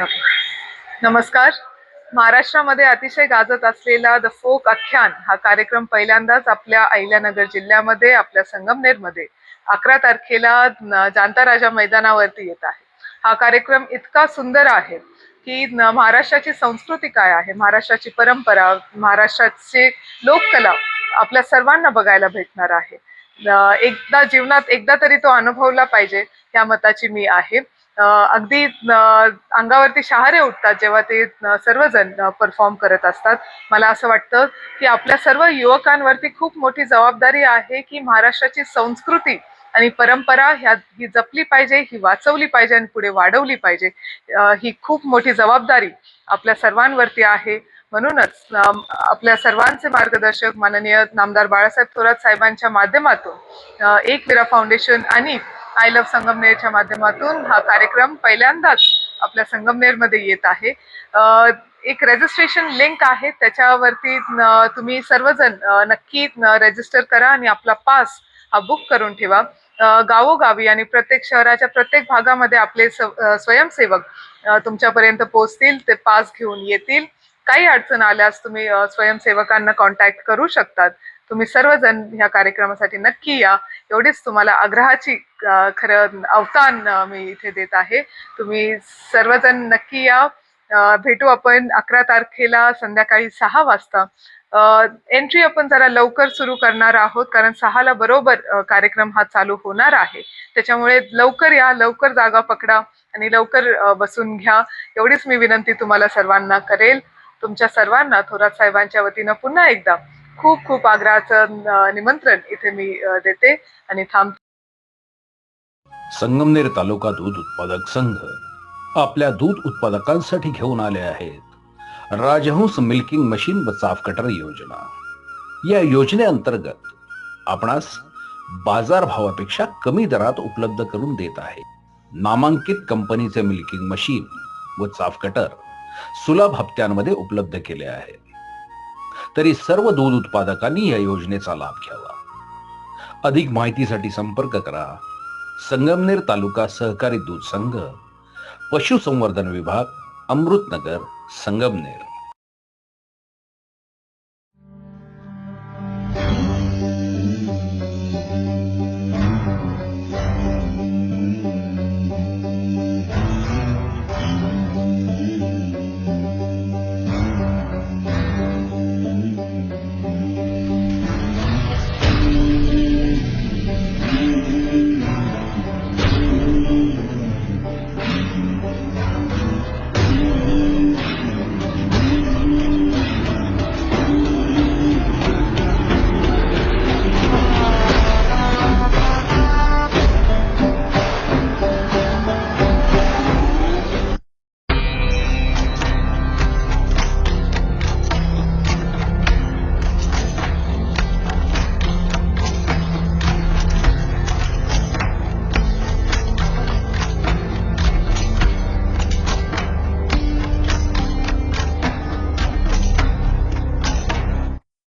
नमस्कार. महाराष्ट्रामध्ये अतिशय गाजत असलेला द फोक आख्यान हा कार्यक्रम पहिल्यांदाच आपल्या अहिल्यानगर जिल्ह्यामध्ये आपल्या संगमनेरमध्ये अकरा तारखेला जाणता जांता राजा मैदानावरती येत आहे. हा कार्यक्रम इतका सुंदर आहे की महाराष्ट्राची संस्कृती काय आहे महाराष्ट्राची परंपरा महाराष्ट्राचे लोककला आपल्या सर्वांना बघायला भेटणार आहे. एकदा जीवनात एकदा तरी तो अनुभवला पाहिजे या मताची मी आहे. अगदी अंगावरती शहारे उठतात जेव्हा ते सर्वजण परफॉर्म करत असतात. मला असं वाटतं की आपल्या सर्व युवकांवरती खूप मोठी जबाबदारी आहे की महाराष्ट्राची संस्कृती आणि परंपरा ह्या ही जपली पाहिजे ही वाचवली पाहिजे आणि पुढे वाढवली पाहिजे. ही खूप मोठी जबाबदारी आपल्या सर्वांवरती आहे. म्हणूनच आपल्या सर्वांचे मार्गदर्शक माननीय नामदार बाळासाहेब थोरात साहेबांच्या माध्यमातून एक विरा फाउंडेशन आणि आय लव्ह संगमनेरच्या माध्यमातून हा कार्यक्रम पहिल्यांदाच आपल्या संगमनेरमध्ये येत आहे. एक रजिस्ट्रेशन लिंक आहे. त्याच्यावरती तुम्ही सर्वजण नक्की रजिस्टर करा आणि आपला पास हा बुक करून ठेवा. गावोगावी आणि प्रत्येक शहराच्या प्रत्येक भागामध्ये आपले स्वयंसेवक तुमच्यापर्यंत पोहोचतील ते पास घेऊन येतील. काही अडचण आल्यास तुम्ही स्वयंसेवकांना कॉन्टॅक्ट करू शकतात. तुम्ही सर्वजण ह्या कार्यक्रमासाठी नक्की या. एवढीच तुम्हाला आग्रहाची खरं अवतान मी इथे देत आहे. तुम्ही सर्वजण नक्की या. भेटू आपण अकरा तारखेला संध्याकाळी सहा वाजता. एंट्री आपण जरा लवकर सुरू करणार आहोत कारण सहाला बरोबर कार्यक्रम हा चालू होणार आहे. त्याच्यामुळे लवकर या लवकर जागा पकडा आणि लवकर बसून घ्या. एवढीच मी विनंती तुम्हाला सर्वांना करेल. तुमच्या सर्वांना थोरात साहेबांच्या वतीनं पुन्हा एकदा खूप खूप आग्रहाचं निमंत्रण इथे मी देते आणि थांब संगमनेर तालुका दूध उत्पादक संघ आपल्या दूध उत्पादकांसाठी घेऊन आले आहेत. राजहंस मिल्किंग मशीन व चाफ कटर योजना. या योजनेअंतर्गत आपणास बाजार भावापेक्षा कमी दरात उपलब्ध करून देत आहे. नामांकित कंपनीचे मिल्किंग मशीन व चाफ कटर सुलभ हप्त्यांमध्ये उपलब्ध केले आहे. तरी सर्व दूध उत्पादकांनी या योजनेचा लाभ घ्यावा. अधिक माहितीसाठी संपर्क करा. संगमनेर तालुका सहकारी दूध संघ पशुसंवर्धन विभाग अमृतनगर संगमनेर.